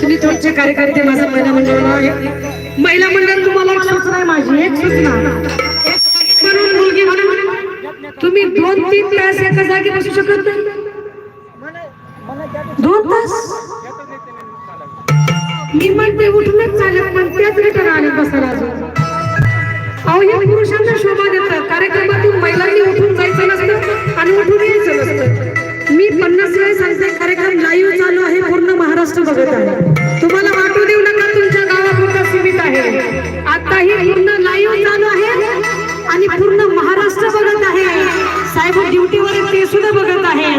कार्यकर्ते माझं महिला मंडळ महिला मंडळ तुम्हाला एक सूचना आहे माझी एक सूचना. म्हणून मुलगी म्हणून तुम्ही दोन तीन तास एका जागी बसू शकत नाही. दोन तास? मी म्हणते उठूनच चालत पण त्याच रिटर्न आले बसायला अजून. अहो हे पुरुषांना शोभा देतात. कार्यक्रमातून महिलांनी उठून जायचं नसतं. ते सुद्धा बघत आहे.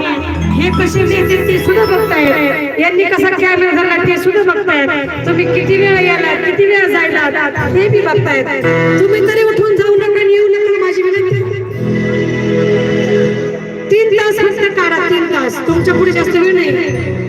हे कसे मिळतील ते सुद्धा बघतायत. यांनी कसा कॅमेरा झाला ते सुद्धा बघतायत. तुम्ही किती वेळ याला किती वेळ जायला हे बी बघतायत. तुम्ही तरी उठून जाऊ नका आणि येऊ नका माझी विनंती. तीन तास फक्त काढा तीन तास. तुमच्यापुढे जास्त वेळ नाही.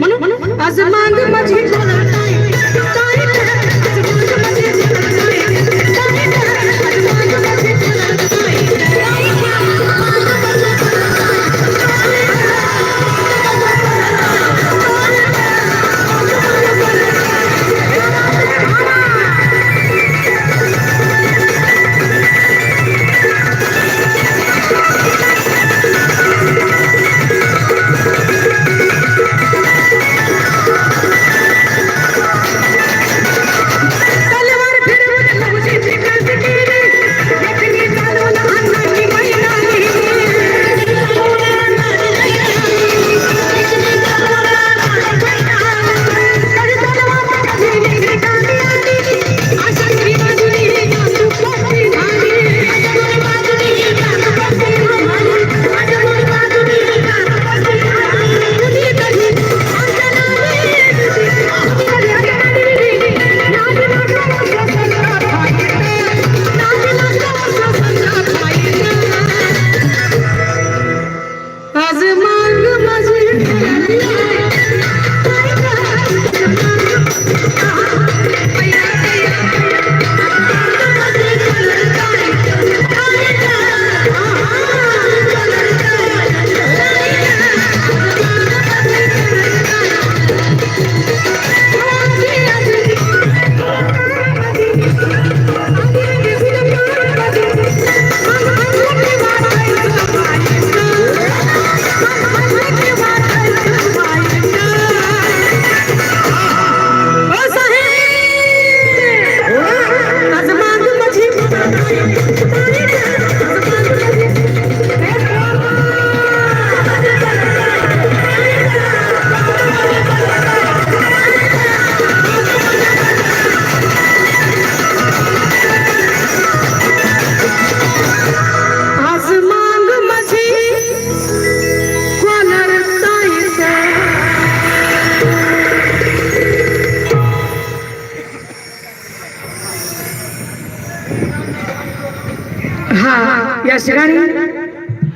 हा या ठिकाणी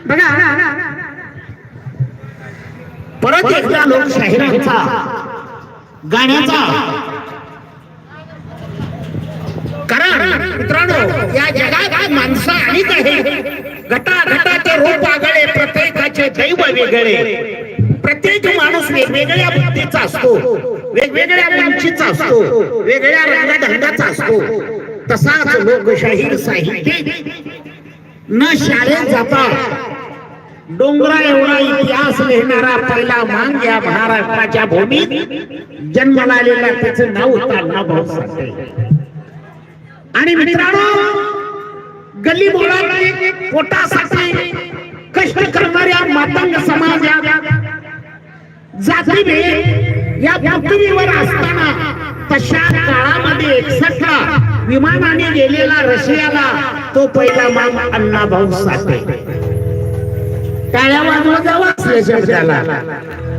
बघा. परत एकदा लोकशाहीरांचा गाण्याचा. कारण मित्रांनो या जगात माणसं अनेक आहेत. गटा गटाचे रूप आगळे प्रत्येकाचे दैव वेगळे. प्रत्येक माणूस वेगवेगळ्या बुद्धीचा असतो. वेगवेगळ्या उंचीचा असतो. वेगळ्या रंगढंगाचा असतो. तसाच लोकशाहीर साहित्य न शाळेत जाता डोंगरा एवढा इतिहास लिहिणारा पहिला मांग या महाराष्ट्राच्या भूमीत जन्माला आलेला त्याचं नाव होतं अण्णाभाऊ साठे. आणि मित्रांनो गल्ली बोळात पोटासाठी कष्ट करणाऱ्या मातंग समाजात जाती या पृथ्वीवर असताना तशा विमानाने गेलेला रशियाला तो पहिला मांग अण्णाभाऊ साठे. टाळ्या वाजवत जावा त्याला